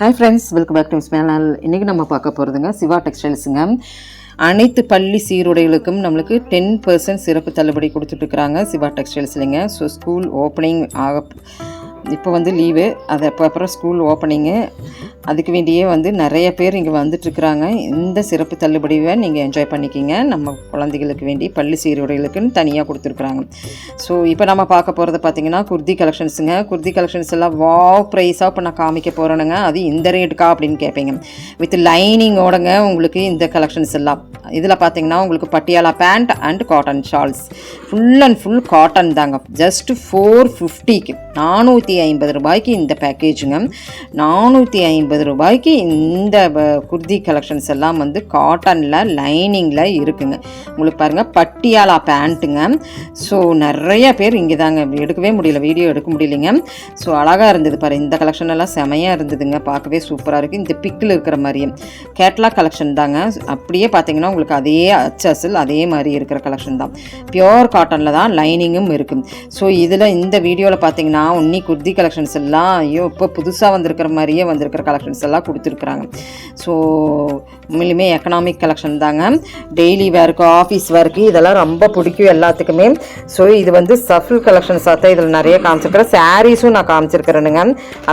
Hi friends welcome back to ஸ்மேலால் இன்றைக்கி நம்ம பார்க்க போகிறதுங்க சிவா டெக்ஸ்டைல்ஸுங்க அனைத்து பள்ளி சீருடைகளுக்கும் நம்மளுக்கு டென் பர்சன்ட் சிறப்பு தள்ளுபடி கொடுத்துட்ருக்குறாங்க சிவா டெக்ஸ்டைல்ஸ்லிங்க ஸோ ஸ்கூல் ஓப்பனிங் ஆக இப்போ வந்து லீவு அது அப்போ அப்புறம் ஸ்கூல் ஓப்பனிங்கு அதுக்கு வேண்டியே வந்து நிறைய பேர் இங்கே வந்துட்டுருக்குறாங்க. இந்த சிறப்பு தள்ளுபடியை நீங்கள் என்ஜாய் பண்ணிக்கிங்க. நம்ம குழந்தைகளுக்கு வேண்டி பள்ளி சீருடைகளுக்குன்னு தனியாக கொடுத்துருக்குறாங்க. ஸோ இப்போ நம்ம பார்க்க போகிறது பார்த்தீங்கன்னா குர்தி கலெக்ஷன்ஸுங்க குர்தி கலெக்ஷன்ஸ் எல்லாம் வாவ் ப்ரைஸாக இப்போ நான் காமிக்க போகிறேனுங்க அது இந்த ரேட்டுக்கா அப்படின்னு கேட்பீங்க வித் லைனிங்கோடங்க உங்களுக்கு இந்த கலெக்ஷன்ஸ் எல்லாம். இதில் பார்த்தீங்கன்னா உங்களுக்கு Patiala pant and cotton shawls full and full cotton தாங்க. ஜஸ்ட் ஃபோர் ஃபிஃப்டிக்கு நானூற்றி ஐம்பது ரூபாய்க்கு இந்த பேக்கேஜுங்க நானூற்றி ஐம்பது ரூபாய்க்கு இந்த குர்தி கலெக்ஷன்ஸ் எல்லாம் வந்து காட்டனில் லைனிங்கில் இருக்குங்க. உங்களுக்கு பாருங்கள் பட்டியாலா பேண்ட்டுங்க ஸோ நிறைய பேர் இங்கே தாங்க எடுக்கவே முடியல வீடியோ எடுக்க முடியலைங்க. ஸோ அழகாக இருந்தது பாரு இந்த கலெக்ஷன் எல்லாம் செமையாக இருந்ததுங்க. பார்க்கவே சூப்பராக இருக்குது இந்த பிக்கில் இருக்கிற மாதிரியே. கேட்லாக் கலெக்ஷன் தாங்க. அப்படியே பார்த்தீங்கன்னா உங்களுக்கு அதே அச்சசல் அதே மாதிரி இருக்கிற கலெக்ஷன் தான். பியோர் காட்டனில் தான் லைனிங்கும் இருக்குது ஸோ இதில் இந்த வீடியோவில் பார்த்தீங்கன்னா உன்னி குர்தி கலெக்ஷன்ஸ் எல்லாம் ஐயோ இப்போ புதுசாக வந்திருக்கிற மாதிரியே வந்திருக்கிற கலெக்ஷன்ஸ் எல்லாம் கொடுத்துருக்குறாங்க. ஸோ உண்மையிலுமே எக்கனாமிக் கலெக்ஷன் தாங்க. டெய்லி வேர்க்கு ஆஃபீஸ் வேர்க்கு இதெல்லாம் ரொம்ப பிடிக்கும் எல்லாத்துக்குமே. ஸோ இது வந்து சஃபில் கலெக்ஷன்ஸாக தான் இதில் நிறைய காமிச்சிருக்கிறேன். சாரீஸும் நான் காமிச்சிருக்கிறேனுங்க.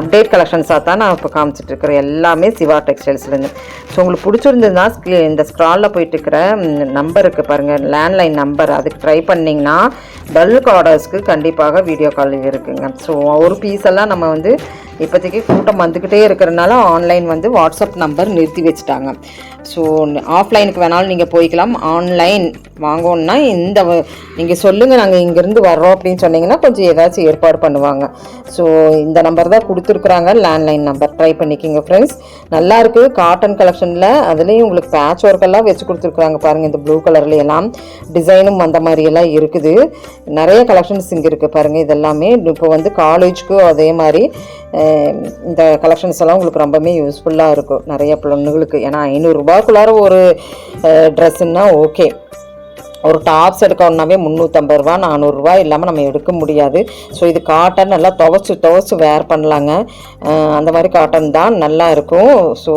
அப்டேட் கலெக்ஷன்ஸாக தான் நான் இப்போ காமிச்சிட்ருக்கிறேன் எல்லாமே சிவா டெக்ஸ்டைல்ஸ்லேருந்து ஸோ உங்களுக்கு பிடிச்சிருந்ததுன்னா இந்த ஸ்க்ராலில் போயிட்டு இருக்கிற இருக்குது பாருங்கள் லேண்ட்லைன் நம்பர் அதுக்கு ட்ரை பண்ணிங்கன்னா பல்க் ஆர்டர்ஸ்க்கு கண்டிப்பாக வீடியோ கால் இருக்குங்க. ஸோ ஒரு பீஸ் எல்லாம் நம்ம வந்து இப்போதைக்கு கூட்டம் வந்துக்கிட்டே இருக்கிறனால ஆன்லைன் வந்து வாட்ஸ்அப் நம்பர் நிறுத்தி வச்சுட்டாங்க. ஸோ ஆஃப்லைனுக்கு வேணாலும் நீங்கள் போய்க்கலாம். ஆன்லைன் வாங்கணுன்னா இந்த நீங்கள் சொல்லுங்கள் நாங்கள் இங்கேருந்து வர்றோம் அப்படின்னு சொன்னீங்கன்னா கொஞ்சம் ஏதாச்சும் ஏற்பாடு பண்ணுவாங்க. ஸோ இந்த நம்பர் தான் கொடுத்துருக்குறாங்க. லேண்ட்லைன் நம்பர் ட்ரை பண்ணிக்கிங்க ஃப்ரெண்ட்ஸ் நல்லா இருக்குது காட்டன் கலெக்ஷனில் அதுலேயும் உங்களுக்கு பேட்ச் ஒர்க்கெல்லாம் வச்சு கொடுத்துருக்குறாங்க பாருங்கள் இந்த ப்ளூ கலர்ல எல்லாம். டிசைனும் அந்த மாதிரி எல்லாம் இருக்குது. நிறைய கலெக்ஷன்ஸ் இங்கே இருக்குது பாருங்கள் இதெல்லாமே. இப்போ வந்து காலேஜ்க்கு அதே மாதிரி இந்த கலெக்ஷன்ஸ் எல்லாம் உங்களுக்கு ரொம்பவே யூஸ்ஃபுல்லாக இருக்கும். நிறைய பொண்ணுங்களுக்கு. ஏன்னா ஐநூறுரூபாக்குள்ளார ஒரு ட்ரெஸ்ஸுன்னா ஓகே ஒரு டாப்ஸ் எடுக்கணுன்னாவே முந்நூற்றம்பது ரூபா நானூறுரூவா இல்லாமல் நம்ம எடுக்க முடியாது. ஸோ இது காட்டன் நல்லா துவச்சி துவச்சி வேர் பண்ணலாங்க. அந்த மாதிரி காட்டன் தான் நல்லா இருக்கும். ஸோ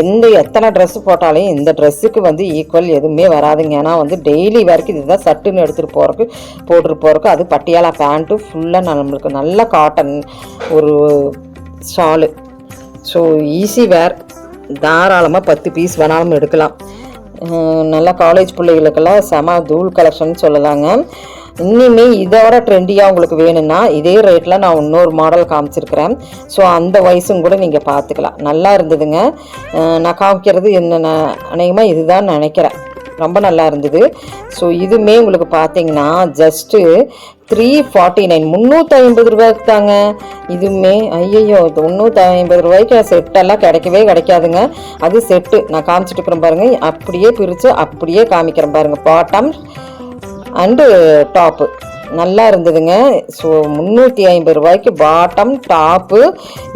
எந்த எத்தனை ட்ரெஸ் போட்டாலும் இந்த ட்ரெஸ்ஸுக்கு வந்து ஈக்குவல் எதுவுமே வராதுங்க. ஏன்னா வந்து டெய்லி வரைக்கும் இதுதான் சட்டுன்னு எடுத்துகிட்டு போகிறக்கு போட்டுட்டு போகிறக்கு அது பட்டியாலா பேண்ட்டு ஃபுல்லாக நம்மளுக்கு நல்ல காட்டன் ஒரு ஷாலு ஸோ ஈஸி வேர் தாராளமாக பத்து பீஸ் வேணாலும் எடுக்கலாம். நல்லா காலேஜ் பிள்ளைகளுக்கெல்லாம் செம தூள் கலெக்ஷன் சொல்லலாங்க இன்னுமே இதோட ட்ரெண்டியாக உங்களுக்கு வேணும்னா இதே ரேட்டில் நான் இன்னொரு மாடல் காமிச்சிருக்கிறேன். ஸோ அந்த வயசும் கூட நீங்கள் பார்த்துக்கலாம். நல்லா இருந்ததுங்க. நான் காமிக்கிறது என்ன அநேகமாக இதுதான் நினைக்கிறேன். ரொம்ப நல்லா இருந்தது. ஸோ இதுவுமே உங்களுக்கு பார்த்தீங்கன்னா ஜஸ்ட்டு த்ரீ ஃபார்ட்டி நைன் முந்நூற்றி ஐம்பது ரூபாய்க்கு தாங்க. இதுவுமே ஐயையோ முந்நூற்றி ஐம்பது ரூபாய்க்கு செட்டெல்லாம் கிடைக்கவே கிடைக்காதுங்க. அது செட்டு நான் காமிச்சிட்டு இருக்கிறேன் பாருங்க. அப்படியே பிரித்து அப்படியே காமிக்கிறேன் பாருங்கள் பாட்டம் அண்டு டாப்பு நல்லா இருந்ததுங்க. ஸோ முந்நூற்றி ஐம்பது ரூபாய்க்கு பாட்டம் டாப்பு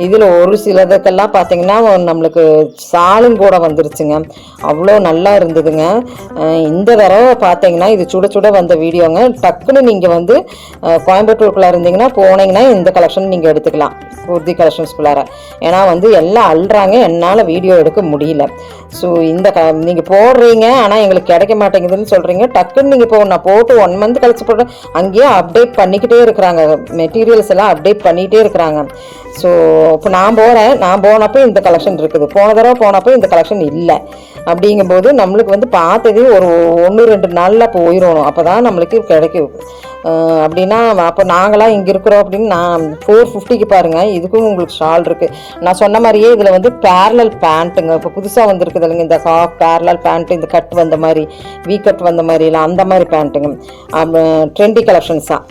இதில் ஒரு சிலதுக்கெல்லாம் பார்த்தீங்கன்னா நம்மளுக்கு சாலும் கூட வந்துருச்சுங்க. அவ்வளோ நல்லா இருந்ததுங்க. இந்த தடவை பார்த்தீங்கன்னா இது சுட சுட வந்த வீடியோங்க. டக்குன்னு நீங்கள் வந்து கோயம்புத்தூருக்குள்ளே இருந்தீங்கன்னா போனீங்கன்னா இந்த கலெக்ஷன் நீங்கள் எடுத்துக்கலாம். குர்தி கலெக்ஷன்ஸ்குள்ளார ஏன்னா வந்து எல்லாம் அள்ளுறாங்க. என்னால் வீடியோ எடுக்க முடியல. ஸோ இந்த க நீங்கள் போடுறீங்க ஆனால் எங்களுக்கு கிடைக்க மாட்டேங்குதுன்னு சொல்கிறீங்க டக்குன்னு நீங்கள் போ நான் போட்டு ஒன் மந்த் கழிச்சு போடுறேன் அங்கேயே அப்டேட் பண்ணிக்கிட்டே இருக்கிறாங்க. மெட்டீரியல்ஸ் எல்லாம் அப்டேட் பண்ணிகிட்டே இருக்கிறாங்க. ஸோ இப்போ நான் போகிறேன் நான் போனப்போ இந்த கலெக்ஷன் இருக்குது. போன தடவை போனப்போ இந்த கலெக்ஷன் இல்லை. அப்படிங்கும்போது நம்மளுக்கு வந்து பார்த்தது ஒரு ஒன்று ரெண்டு நாளில் போயிடணும் அப்போ தான் நம்மளுக்கு கிடைக்கும். அப்படின்னா அப்போ நாங்களாம் இங்கே இருக்கிறோம் அப்படின்னு நான் ஃபோர் ஃபிஃப்டிக்கு பாருங்கள் இதுக்கும் உங்களுக்கு ஷால் இருக்குது நான் சொன்ன மாதிரியே இதில் வந்து பேரலல் பேண்ட்டுங்க இப்போ புதுசாக வந்திருக்குது இல்லைங்க இந்த ஹாஃப் பேரலல் பேண்ட்டு இந்த கட் வந்த மாதிரி வீ கட் வந்த மாதிரி இல்லை அந்த மாதிரி பேண்ட்டுங்க ட்ரெண்டி கலெக்ஷன்ஸ் தான்.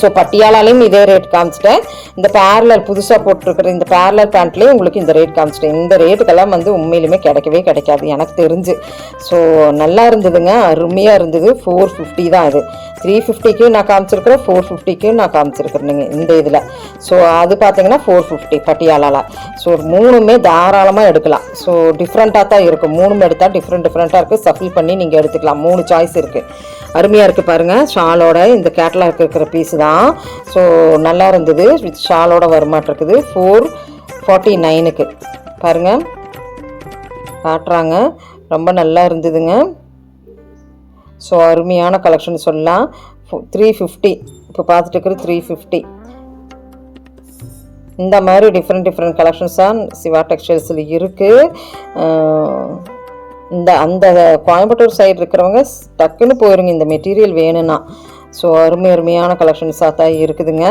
ஸோ பட்டியாலாலையும் இதே ரேட் காமிச்சிட்டேன். இந்த பேரலர் புதுசாக போட்டிருக்கிற இந்த பேரலர் பேண்ட்லேயும் உங்களுக்கு இந்த ரேட் காமிச்சிட்டேன். இந்த ரேட்டுக்கெல்லாம் வந்து உண்மையிலுமே கிடைக்கவே கிடைக்காது. எனக்கு தெரிஞ்சு. ஸோ நல்லா இருந்ததுங்க. அருமையாக இருந்தது. ஃபோர் ஃபிஃப்டி தான் இது த்ரீ ஃபிஃப்டிக்கு நான் காமிச்சிருக்கிறேன். ஃபோர் ஃபிஃப்டிக்கு நான் காமிச்சிருக்கிறேனுங்க இந்த இதில். ஸோ அது பார்த்தீங்கன்னா ஃபோர் ஃபிஃப்டி பட்டியாலால ஸோ மூணுமே தாராளமாக எடுக்கலாம். ஸோ டிஃப்ரெண்ட்டாக தான் இருக்கும். மூணுமே எடுத்தால் டிஃப்ரெண்ட் டிஃப்ரெண்ட்டாக இருக்குது சஃபில் பண்ணி நீங்கள் எடுத்துக்கலாம். மூணு சாய்ஸ் இருக்குது அருமையாக இருக்குது பாருங்கள் ஷாலோட இந்த கேட்லாக் இருக்கிற பீஸ் தான். ஸோ நல்லா இருந்தது. வித் ஷாலோட வருமாட்டிருக்குது ஃபோர் ஃபார்ட்டி நைனுக்கு பாருங்கள் காட்டுறாங்க. ரொம்ப நல்லா இருந்ததுங்க. ஸோ அருமையான கலெக்ஷன் சொல்லலாம். த்ரீ ஃபிஃப்டி இப்போ பார்த்துட்டு இருக்கிற த்ரீ ஃபிஃப்டி இந்த மாதிரி டிஃப்ரெண்ட் டிஃப்ரெண்ட் கலெக்ஷன்ஸ் தான் சிவா டெக்ஸ்டைல்ஸில் இருக்குது இந்த அந்த கோயம்புத்தூர் சைடு இருக்கிறவங்க டக்குன்னு போயிருங்க. இந்த மெட்டீரியல் வேணும்னா. ஸோ அருமை அருமையான கலெக்ஷன்ஸாக தான் இருக்குதுங்க.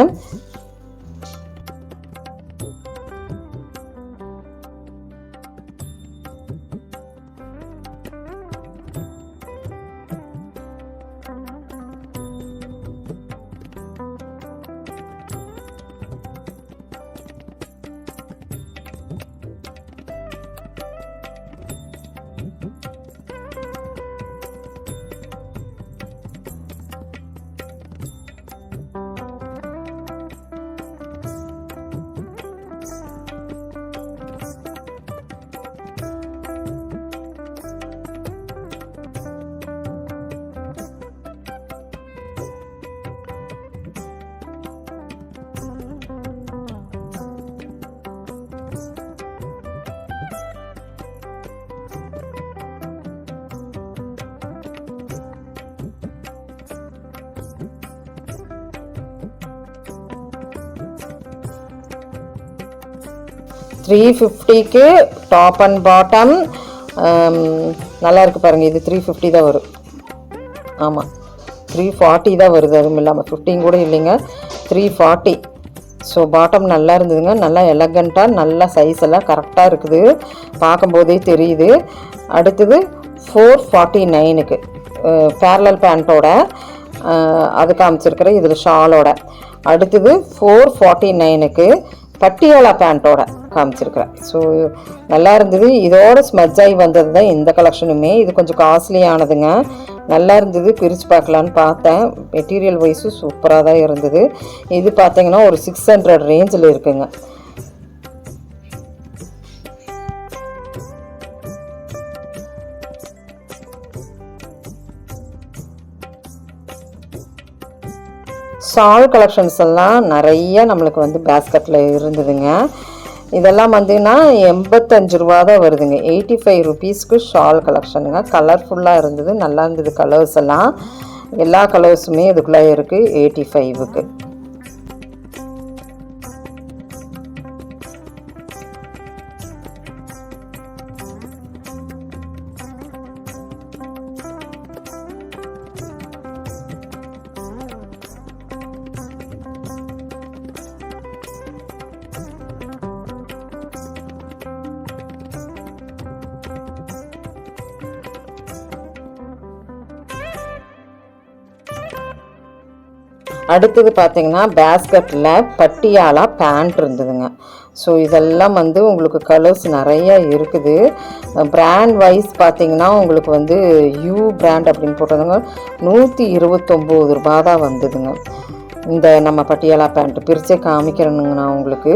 த்ரீ ஃபிஃப்டிக்கு டாப் அண்ட் பாட்டம் நல்லா இருக்குது பாருங்கள் இது த்ரீ ஃபிஃப்டி தான் வரும். ஆமாம் த்ரீ ஃபார்ட்டி தான் வருது அதுவும் இல்லாமல் ஃபிஃப்டின் கூட இல்லைங்க. த்ரீ ஃபார்ட்டி ஸோ பாட்டம் நல்லா இருந்ததுங்க நல்லா எலகண்ட்டாக நல்லா சைஸ் எல்லாம் கரெக்டாக இருக்குது. பார்க்கும்போதே தெரியுது. அடுத்தது ஃபோர் ஃபார்ட்டி நைனுக்கு பேரலல் பேண்ட்டோட அது காமிச்சிருக்கிற இதில் ஷாலோட அடுத்தது ஃபோர் ஃபார்ட்டி நைனுக்கு பட்டியாலா பேண்ட்டோட காமிச்சிருக்கிறேன். ஸோ நல்லா இருந்தது. இதோட ஸ்மெஜ் ஆகி வந்தது தான் இந்த கலெக்ஷனுமே இது கொஞ்சம் காஸ்ட்லியானதுங்க நல்லா இருந்தது. பிரித்து பார்க்கலான்னு பார்த்தேன். மெட்டீரியல் வைஸும் சூப்பராக தான் இருந்தது. இது பார்த்தீங்கன்னா ஒரு சிக்ஸ் ஹண்ட்ரட் ரேஞ்சில் இருக்குங்க. ஷால் கலெக்ஷன்ஸ் எல்லாம் நிறைய நம்மளுக்கு வந்து பேஸ்கட்டில் இருந்ததுங்க. இதெல்லாம் வந்துன்னா எண்பத்தஞ்சு ரூபா தான் வருதுங்க. எயிட்டி ஃபைவ் ருபீஸ்க்கு ஷால் கலெக்ஷனுங்க கலர்ஃபுல்லாக இருந்தது நல்லா இருந்தது கலர்ஸ் எல்லாம். எல்லா கலர்ஸுமே இதுக்குள்ளே இருக்குது எயிட்டி ஃபைவுக்கு அடுத்தது பார்த்திங்கன்னா பேஸ்கெட்டில் பட்டியாலா பேண்ட் இருந்ததுங்க. ஸோ இதெல்லாம் வந்து உங்களுக்கு கலர்ஸ் நிறையா இருக்குது. பிராண்ட் வைஸ் பார்த்தீங்கன்னா உங்களுக்கு வந்து யூ பிராண்ட் அப்படின்னு போட்டதுங்க நூற்றி இருபத்தொம்போது ரூபா தான் வந்ததுங்க. இந்த நம்ம பட்டியாலா பேண்ட் பிரித்தே காமிக்கிறேனுங்கண்ணா உங்களுக்கு.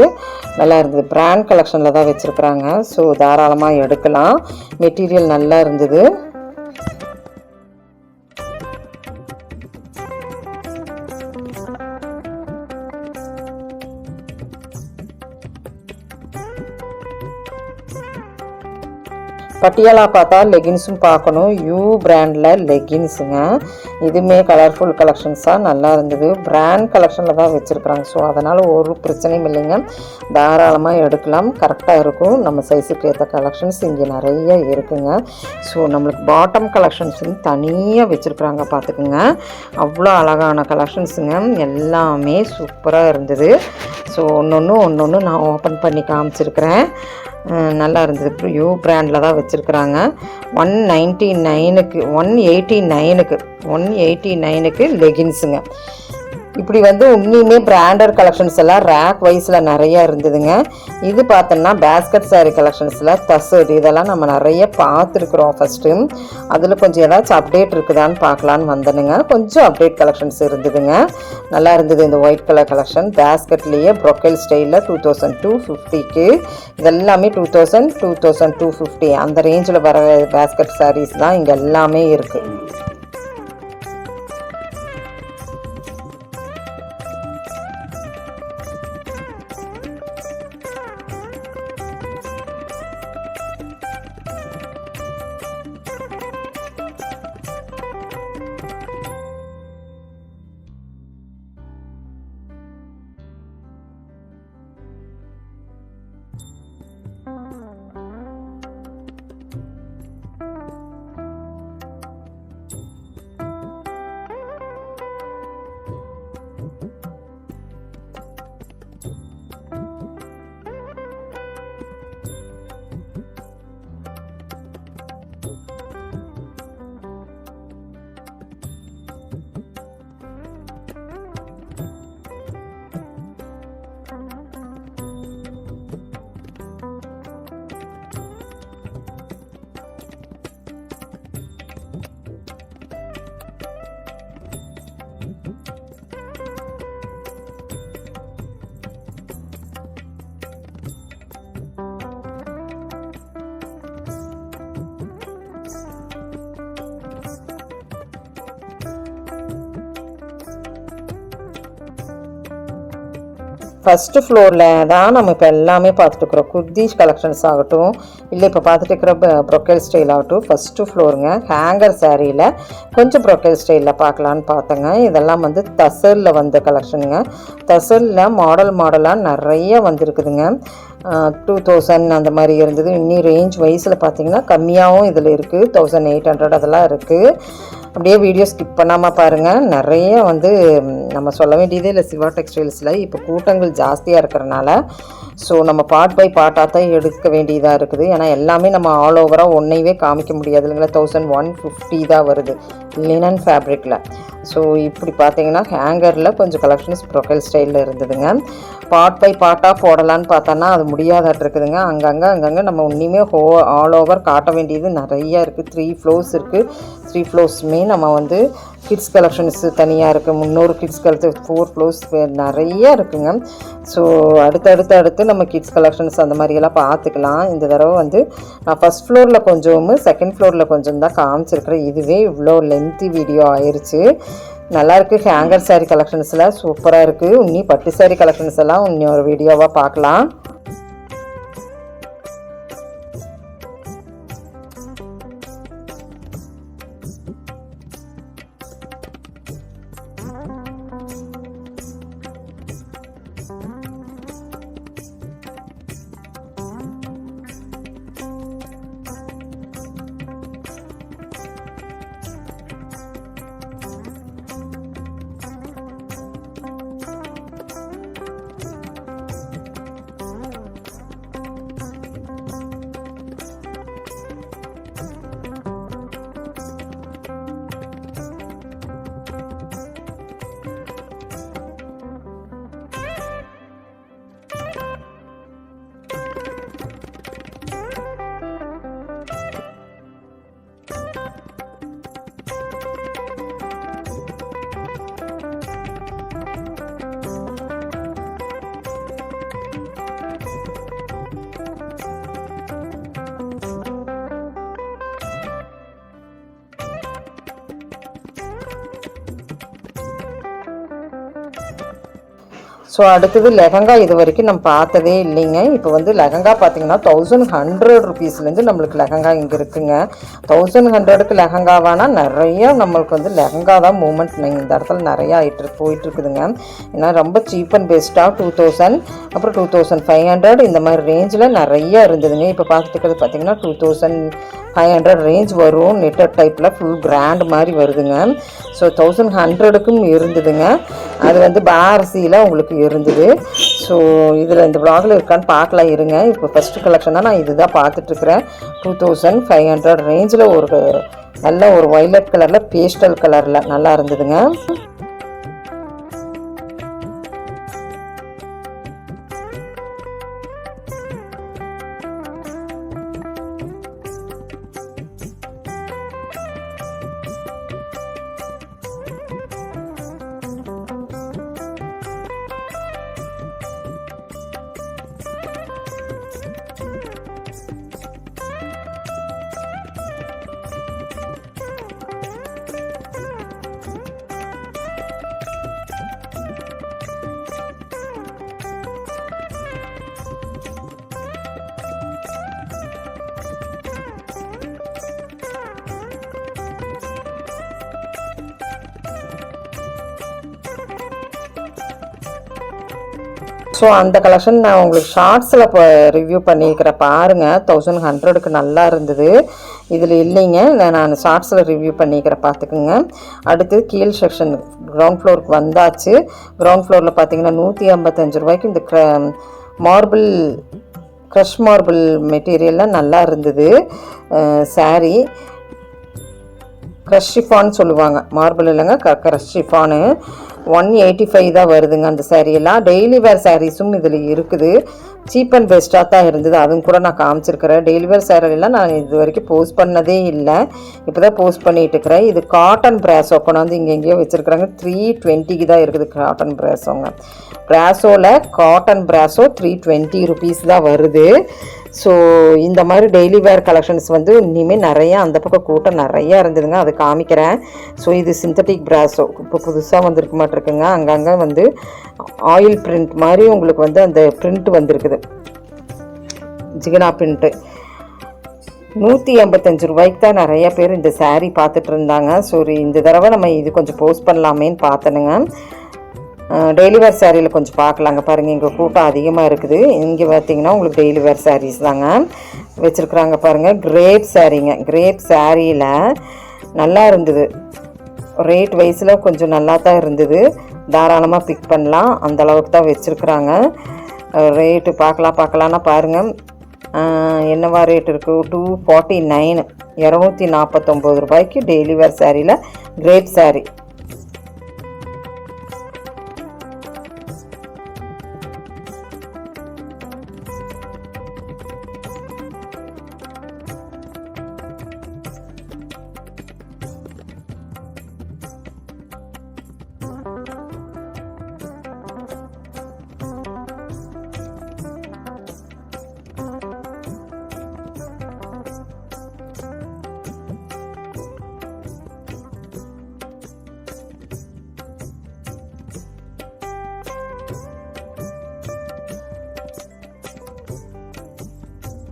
நல்லா இருந்தது. பிராண்ட் கலெக்ஷனில் தான் வச்சுருக்குறாங்க. ஸோ தாராளமாக எடுக்கலாம். மெட்டீரியல் நல்லா இருந்தது. பட்டியாலா பார்த்தா லெகின்ஸும் பார்க்கணும். யூ பிராண்டில் லெகின்ஸுங்க இதுவுமே கலர்ஃபுல் கலெக்ஷன்ஸாக நல்லா இருந்தது. பிராண்ட் கலெக்ஷனில் தான் வச்சுருக்குறாங்க. ஸோ அதனால் ஒரு பிரச்சனையும் இல்லைங்க. தாராளமாக எடுக்கலாம். கரெக்டாக இருக்கும். நம்ம சைஸுக்கு ஏற்ற கலெக்ஷன்ஸ் இங்கே நிறைய இருக்குங்க. ஸோ நம்மளுக்கு பாட்டம் கலெக்ஷன்ஸ் தனியாக வச்சுருக்குறாங்க பார்த்துக்குங்க. அவ்வளோ அழகான கலெக்ஷன்ஸுங்க எல்லாமே சூப்பராக இருந்தது. ஸோ ஒன்று ஒன்று ஒன்று ஒன்று நான் ஓப்பன் பண்ணி காமிச்சிருக்கிறேன். நல்லா இருந்தது. யூ பிராண்டில் தான் வச்சுருக்குறாங்க. ஒன் நைன்ட்டி நைனுக்கு ஒன் எயிட்டி நைனுக்கு ஒன் எயிட்டி நைனுக்கு லெகின்ஸுங்க இப்படி வந்து உண்மையுமே பிராண்டட் கலெக்ஷன்ஸ் எல்லாம் ரேக் வைஸில் நிறையா இருந்ததுங்க. இது பார்த்தோம்னா பேஸ்கட் சாரீ கலெக்ஷன்ஸில் தசர் இதெல்லாம் நம்ம நிறைய பார்த்துருக்குறோம் ஃபஸ்ட்டு அதில் கொஞ்சம் ஏதாச்சும் அப்டேட் இருக்குதான்னு பார்க்கலான்னு வந்தனுங்க. கொஞ்சம் அப்டேட் கலெக்ஷன்ஸ் இருந்ததுங்க. நல்லா இருந்தது இந்த ஒயிட் கலர் கலெக்ஷன் பேஸ்கட்லேயே ப்ரொக்கைல் ஸ்டைலில் டூ தௌசண்ட் டூ ஃபிஃப்டிக்கு இதெல்லாமே two thousand two thousand two fifty அந்த ரேஞ்சில் வர பேஸ்கட் சாரீஸ் தான் இங்கே எல்லாமே இருக்குது ஃபஸ்ட்டு ஃப்ளோரில் தான் நம்ம இப்போ எல்லாமே பார்த்துட்டு இருக்கிறோம் குர்தீஸ் கலெக்ஷன்ஸ் ஆகட்டும் இல்லை இப்போ பார்த்துட்டு இருக்கிற ப்ரொக்கேல் ஸ்டைல் ஆகட்டும் ஃபஸ்ட்டு ஃப்ளோருங்க ஹேங்கர் சாரியில் கொஞ்சம் ப்ரொக்கேல் ஸ்டைலில் பார்க்கலான்னு பார்த்தேங்க. இதெல்லாம் வந்து தசரில் வந்த கலெக்ஷனுங்க தசரில் மாடல் மாடலாக நிறைய வந்திருக்குதுங்க. டூ தௌசண்ட் அந்த மாதிரி இருந்தது. இன்னும் ரேஞ்ச் வைஸில் பார்த்தீங்கன்னா கம்மியாகவும் இதில் இருக்குது தௌசண்ட் எயிட் ஹண்ட்ரட் அதெல்லாம் இருக்குது அப்படியே வீடியோ ஸ்கிப் பண்ணாமல் பாருங்கள் நிறைய வந்து நம்ம சொல்ல வேண்டியதே இல்லை சிவா டெக்ஸ்டைல்ஸில் இப்போ கூட்டங்கள் ஜாஸ்தியாக இருக்கிறனால ஸோ நம்ம பார்ட் பை பார்ட்டாக தான் எடுக்க வேண்டியதாக இருக்குது. ஏன்னா எல்லாமே நம்ம ஆல் ஓவராக ஒன்றையவே காமிக்க முடியாது இல்லைங்களா தௌசண்ட் ஒன் ஃபிஃப்டி தான் வருது. லினன் ஃபேப்ரிக்கில் ஸோ இப்படி பார்த்தீங்கன்னா ஹேங்கரில் கொஞ்சம் கலெக்ஷன்ஸ் ப்ரொஃபைல் ஸ்டைலில் இருந்ததுங்க. பார்ட் பை பார்ட்டாக போடலான்னு பார்த்தோன்னா அது முடியாதாட்டு இருக்குதுங்க. அங்கங்கே அங்கங்கே நம்ம ஒன்றுமே ஹோ ஆல் ஓவர் காட்ட வேண்டியது நிறையா இருக்குது த்ரீ ஃப்ளோர்ஸ் இருக்குது த்ரீ ஃப்ளோர்ஸுமே நம்ம வந்து கிட்ஸ் கலெக்ஷன்ஸ் தனியாக இருக்குது முந்நூறு கிட்ஸ் கலெக்ஷன் ஃபோர் ஃப்ளோர்ஸ் நிறைய இருக்குங்க. ஸோ அடுத்தடுத்து அடுத்து நம்ம கிட்ஸ் கலெக்ஷன்ஸ் அந்த மாதிரியெல்லாம் பார்த்துக்கலாம். இந்த தடவை வந்து நான் ஃபஸ்ட் ஃப்ளோரில் கொஞ்சம் செகண்ட் ஃப்ளோரில் கொஞ்சம் தான் காமிச்சிருக்கிறேன். இதுவே இவ்வளோ லென்த்தி வீடியோ ஆயிடுச்சு நல்லாயிருக்கு ஹேங்கர் சாரீ கலெக்ஷன்ஸில் சூப்பராக இருக்குது இன்னி பட்டு சாரீ கலெக்ஷன்ஸ் எல்லாம் இன்னொரு வீடியோவாக பார்க்கலாம். ஸோ அடுத்தது லெஹங்கா இது வரைக்கும் நம்ம பார்த்ததே இல்லைங்க. இப்போ வந்து லெஹங்கா பார்த்தீங்கன்னா தௌசண்ட் ஹண்ட்ரட் ருபீஸ்லேருந்து நம்மளுக்கு லெஹங்கா இங்கே இருக்குங்க. தௌசண்ட் ஹண்ட்ரடுக்கு லெஹங்காவானா நிறைய நம்மளுக்கு வந்து லெஹங்கா தான் மூமெண்ட் இந்த இடத்துல நிறையா ஆயிட்டு போயிட்டுருக்குதுங்க ஏன்னா ரொம்ப சீப் அண்ட் பெஸ்ட்டாக டூ தௌசண்ட் அப்புறம் டூ தௌசண்ட் ஃபைவ் ஹண்ட்ரட் இந்த மாதிரி ரேஞ்சில் நிறைய இருந்ததுங்க. இப்போ பார்த்துக்கிறது பார்த்திங்கன்னா two thousand five hundred range வரும். நெட்டட் டைப்பில் ஃபுல் கிராண்ட் மாதிரி வருதுங்க. ஸோ தௌசண்ட் ஹண்ட்ரடுக்கும் இருந்ததுங்க. அது வந்து பாரசியில் உங்களுக்கு இருந்தது. ஸோ இதில் இந்த ப்ளாகில் இருக்கான்னு பார்க்கலாம் இருங்க. இப்போ ஃபஸ்ட்டு கலெக்ஷனாக நான் இதுதான் பார்த்துட்ருக்குறேன் டூ தௌசண்ட் ஃபைவ் ஹண்ட்ரட் ரேஞ்சில் ஒரு நல்ல ஒரு வைலட் கலரில் பேஸ்டல் கலரில் நல்லா இருந்ததுங்க. ஸோ அந்த கலெக்ஷன் நான் உங்களுக்கு ஷார்ட்ஸில் இப்போ ரிவ்யூ பண்ணியிருக்கிறேன். பாருங்கள் தௌசண்ட் ஹண்ட்ரடுக்கு நல்லா இருந்தது. இதில் இல்லைங்க. நான் நான் ஷார்ட்ஸில் ரிவ்யூ பண்ணிக்கிறேன் பார்த்துக்குங்க. அடுத்து கீழ் செக்ஷன் கிரவுண்ட் ஃப்ளோருக்கு வந்தாச்சு. கிரவுண்ட் ஃப்ளோரில் பார்த்தீங்கன்னா நூற்றி ஐம்பத்தஞ்சு ரூபாய்க்கு இந்த க்ர மார்பிள் க்ரஷ் மார்பிள் மெட்டீரியல்லாம் நல்லா இருந்தது. சாரீ க்ரஷ் ஷிஃபான்னு சொல்லுவாங்க. மார்பிள் இல்லைங்க க crush chiffon one eighty five தான் வருதுங்க அந்த சேரீயெல்லாம் டெய்லி வேர் சாரீஸும் இதில் இருக்குது. சீப் அண்ட் பெஸ்ட்டாக தான் இருந்தது. அதுவும் கூட நான் காமிச்சிருக்கிறேன். டெய்லி வேர் சேரீலாம் நான் இது வரைக்கும் போஸ்ட் பண்ணதே இல்லை. இப்போ தான் போஸ்ட் பண்ணிகிட்டு இருக்கிறேன். இது காட்டன் பிராஸோ கொண்டாந்து இங்கே எங்கேயோ வச்சுருக்குறாங்க. த்ரீ டுவெண்ட்டிக்கு தான் இருக்குது காட்டன் பிராஸோங்க பிராஸோவில் cotton brasso three twenty rupees தான் வருது. ஸோ இந்த மாதிரி டெய்லி வேர் கலெக்ஷன்ஸ் வந்து இனிமேல் நிறையா அந்த பக்கம் கூட்டம் நிறையா இருந்ததுங்க. அது காமிக்கிறேன். ஸோ இது சிந்தட்டிக் பிராஸோ இப்போ புதுசாக வந்திருக்க மாட்டிருக்குங்க. அங்கங்கே வந்து ஆயில் பிரிண்ட் மாதிரி உங்களுக்கு வந்து அந்த பிரிண்ட் வந்திருக்குது. ஜிகனா பிரிண்ட்டு நூற்றி எண்பத்தஞ்சு ரூபாய்க்கு தான் நிறைய பேர் இந்த சேரீ பார்த்துட்டு இருந்தாங்க. ஸோ இந்த தடவை நம்ம இது கொஞ்சம் போஸ்ட் பண்ணலாமேன்னு பார்த்தனுங்க. டெய்லி வேர் சாரியில் கொஞ்சம் பார்க்கலாங்க. பாருங்கள் இங்கே கூட்டம் அதிகமாக இருக்குது. இங்கே பார்த்தீங்கன்னா உங்களுக்கு டெய்லி வேர் சாரீஸ் தாங்க வச்சுருக்குறாங்க பாருங்கள் கிரேப் சாரீங்க கிரேப் சாரியில் நல்லா இருந்தது. ரேட் வைஸில் கொஞ்சம் நல்லா தான் இருந்தது. தாராளமாக பிக் பண்ணலாம். அந்த அளவுக்கு தான் வச்சுருக்குறாங்க. ரேட்டு பார்க்கலாம் பார்க்கலான்னா பாருங்கள் என்னவா ரேட் இருக்குது டூ ஃபார்ட்டி நைன் இரநூத்தி நாற்பத்தொம்போது ரூபாய்க்கு டெய்லி வேர் சாரியில் கிரேப் சாரீ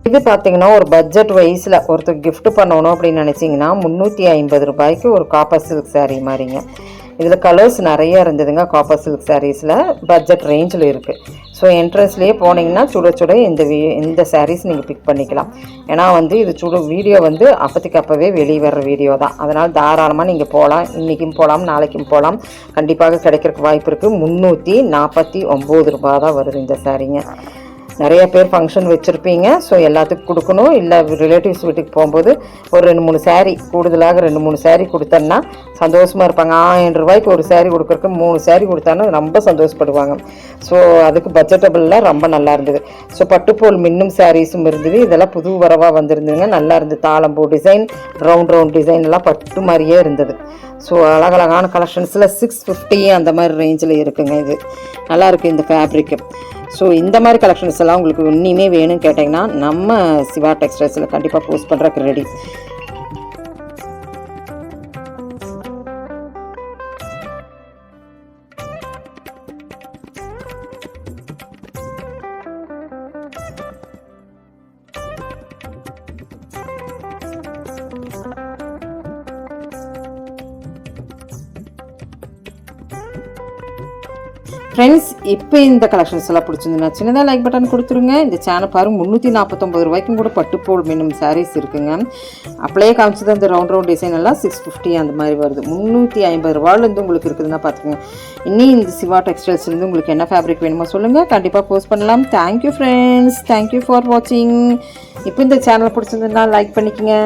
இது பார்த்தீங்கன்னா ஒரு பட்ஜெட் வைஸில் ஒருத்தர் கிஃப்ட் பண்ணணும் அப்படின்னு நினச்சிங்கன்னா முந்நூற்றி ஐம்பது ரூபாய்க்கு ஒரு காப்பர் சில்க் சாரீ மாதிரிங்க. இதில் கலர்ஸ் நிறைய இருந்ததுங்க காப்பர் சில்க் சாரீஸில் பட்ஜெட் ரேஞ்சில் இருக்குது ஸோ என்ட்ரன்ஸ்லேயே போனீங்கன்னா சுட சுட இந்த வீ இந்த சாரீஸ் நீங்கள் பிக் பண்ணிக்கலாம். ஏன்னா வந்து இது சுடு வீடியோ வந்து அப்போதைக்கு அப்போவே வெளியே வர்ற வீடியோ தான். அதனால் தாராளமாக நீங்கள் போகலாம் இன்றைக்கும் போகலாம் நாளைக்கும் போகலாம் கண்டிப்பாக கிடைக்கிறதுக்கு வாய்ப்பு இருக்குது முந்நூற்றி நாற்பத்தி ஒம்பது ரூபா தான் வருது இந்த சாரீங்க நிறைய பேர் ஃபங்க்ஷன் வச்சுருப்பீங்க. ஸோ எல்லாத்துக்கும் கொடுக்கணும். இல்லை ரிலேட்டிவ்ஸ் வீட்டுக்கு போகும்போது ஒரு ரெண்டு மூணு சேரீ கூடுதலாக ரெண்டு மூணு சேரீ கொடுத்தோன்னா சந்தோஷமாக இருப்பாங்க. ஆயிரம் ரூபாய்க்கு ஒரு சேரீ கொடுக்குறக்கு மூணு சேரீ கொடுத்தாங்கன்னா ரொம்ப சந்தோஷப்படுவாங்க. ஸோ அதுக்கு பட்ஜெட்டபிளில் ரொம்ப நல்லா இருந்தது. ஸோ பட்டுப்போல் மின்னும் சாரீஸும் இருந்தது. இதெல்லாம் புது வரவாக வந்திருந்துங்க நல்லா இருந்தது. தாளம்பூ டிசைன் ரவுண்ட் ரவுண்ட் டிசைன் எல்லாம் பட்டு மாதிரியே இருந்தது. ஸோ அழகழகான கலெக்ஷன்ஸில் சிக்ஸ் ஃபிஃப்டி அந்த மாதிரி ரேஞ்சில் இருக்குங்க இது. நல்லாயிருக்கு இந்த ஃபேப்ரிக்கு ஸோ இந்த மாதிரி கலெக்ஷன்ஸ் எல்லாம் உங்களுக்கு இன்னுமே வேணும்னு கேட்டிங்கன்னா நம்ம சிவா டெக்ஸ்டைல்ஸில் கண்டிப்பாக போஸ்ட் பண்ணுறக்கு ரெடி ஃப்ரெண்ட்ஸ் இப்போ இந்த கலெக்ஷன்ஸ் எல்லாம் பிடிச்சிருந்துன்னா சின்னதாக லைக் பட்டன் கொடுத்துருங்க. இந்த சேனல் பாரு முந்நூற்றி நாற்பத்தொம்பது ரூபாய்க்கும் கூட பட்டுப்போல் மினிமம் சாரீஸ் இருக்குங்க. அப்படியே காமிச்சது அந்த ரவுண்ட் ரவுண்ட் டிசைன் எல்லாம் சிக்ஸ் ஃபிஃப்டி அந்த மாதிரி வருது. முந்நூற்றி ஐம்பது ரூபாயிலேருந்து உங்களுக்கு இருக்குதுன்னா பார்த்துக்கோங்க இன்னும் இந்த சிவா டெக்ஸ்டைல்ஸ்லேருந்து உங்களுக்கு என்ன ஃபேப்ரிக் வேணுமோ சொல்லுங்கள் கண்டிப்பாக போஸ்ட் பண்ணலாம். தேங்க்யூ ஃப்ரெண்ட்ஸ் தேங்க்யூ ஃபார் வாட்சிங் இப்போ இந்த சேனல் பிடிச்சிருந்ததுன்னா லைக் பண்ணிக்கங்க.